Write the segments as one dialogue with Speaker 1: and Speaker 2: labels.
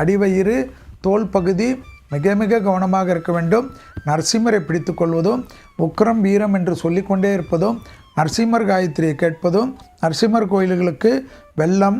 Speaker 1: அடிவயிறு தோல் பகுதி மிக மிக கவனமாக இருக்க வேண்டும். நரசிம்மரை பிடித்து கொள்வதும் உக்ரம் வீரம் என்று சொல்லிக்கொண்டே இருப்பதும் நரசிம்மர் காயத்ரியை கேட்பதும் நரசிம்மர் கோயில்களுக்கு வெள்ளம்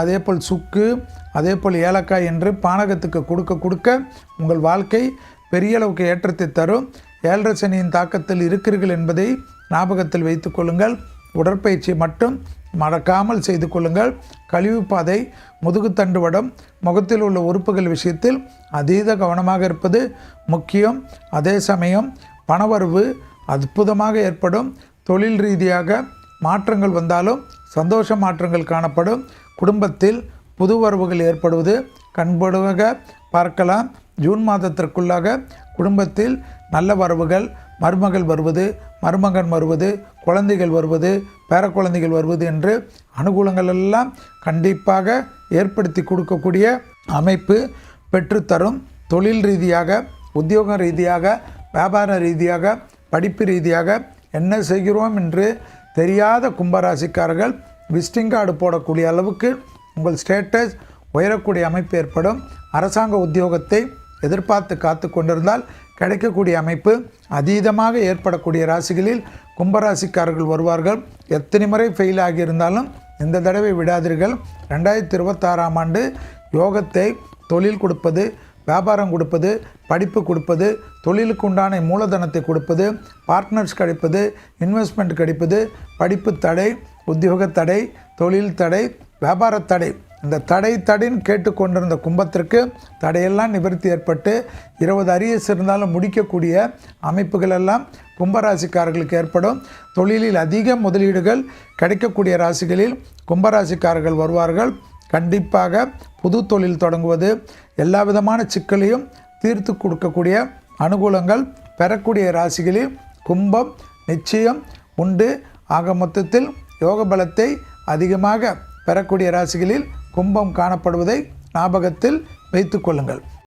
Speaker 1: அதே போல் சுக்கு அதே போல் ஏலக்காய் என்று பானகத்துக்கு கொடுக்க கொடுக்க உங்கள் வாழ்க்கை பெரிய அளவுக்கு ஏற்றத்தை தரும். ஏழரை சனியின் தாக்கத்தில் இருக்கிறீர்கள் என்பதை ஞாபகத்தில் வைத்துக்கொள்ளுங்கள் கொள்ளுங்கள். உடற்பயிற்சி மட்டும் மறக்காமல் செய்து கொள்ளுங்கள். கழிவு பாதை முதுகுத்தண்டு வடம் முகத்தில் உள்ள உறுப்புகள் விஷயத்தில் அதீத கவனமாக இருப்பது முக்கியம். அதே சமயம் பணவரவு அற்புதமாக ஏற்படும். தொழில் ரீதியாக மாற்றங்கள் வந்தாலும் சந்தோஷ மாற்றங்கள் காணப்படும். குடும்பத்தில் புது வரவுகள் ஏற்படுவது கண்படுவாக பார்க்கலாம். ஜூன் மாதத்திற்குள்ளாக குடும்பத்தில் நல்ல வரவுகள் மருமகள் வருவது மருமகன் வருவது குழந்தைகள் வருவது பேரக்குழந்தைகள் வருவது என்று அனுகூலங்கள் எல்லாம் கண்டிப்பாக ஏற்படுத்தி கொடுக்கக்கூடிய அமைப்பு பெற்றுத்தரும். தொழில் ரீதியாக உத்தியோக ரீதியாக வியாபார ரீதியாக படிப்பு ரீதியாக என்ன செய்கிறோம் என்று தெரியாத கும்பராசிக்காரர்கள் விசிட்டிங் கார்டு போடக்கூடிய அளவுக்கு உங்கள் ஸ்டேட்டஸ் உயரக்கூடிய அமைப்பு ஏற்படும். அரசாங்க உத்தியோகத்தை எதிர்பார்த்து காத்து கொண்டிருந்தால் கிடைக்கக்கூடிய அமைப்பு அதீதமாக ஏற்படக்கூடிய ராசிகளில் கும்பராசிக்காரர்கள் வருவார்கள். எத்தனை முறை ஃபெயில் ஆகியிருந்தாலும் இந்த தடவை விடாதீர்கள். ரெண்டாயிரத்தி இருபத்தாறாம் ஆண்டு யோகத்தை தொழில் கொடுப்பது வியாபாரம் கொடுப்பது படிப்பு கொடுப்பது தொழிலுக்கு உண்டான மூலதனத்தை கொடுப்பது பார்ட்னர்ஸ் கிடைப்பது இன்வெஸ்ட்மெண்ட் கிடைப்பது படிப்பு தடை உத்தியோக தடை தொழில் தடை வியாபார தடை இந்த தடை தடைன்னு கேட்டுக்கொண்டிருந்த கும்பத்திற்கு தடையெல்லாம் நிவர்த்தி ஏற்பட்டு இருபது அரியஸ் இருந்தாலும் முடிக்கக்கூடிய அமைப்புகள் எல்லாம் கும்பராசிக்காரர்களுக்கு ஏற்படும். தொழிலில் அதிக முதலீடுகள் கிடைக்கக்கூடிய ராசிகளில் கும்பராசிக்காரர்கள் வருவார்கள். கண்டிப்பாக புது தொழில் தொடங்குவது எல்லா விதமான சிக்கலையும் தீர்த்து கொடுக்கக்கூடிய அனுகூலங்கள் பெறக்கூடிய ராசிகளில் கும்பம் நிச்சயம் உண்டு. ஆக மொத்தத்தில் யோக பலத்தை அதிகமாக பெறக்கூடிய ராசிகளில் கும்பம் காணப்படுவதை ஞாபகத்தில் வைத்து கொள்ளுங்கள்.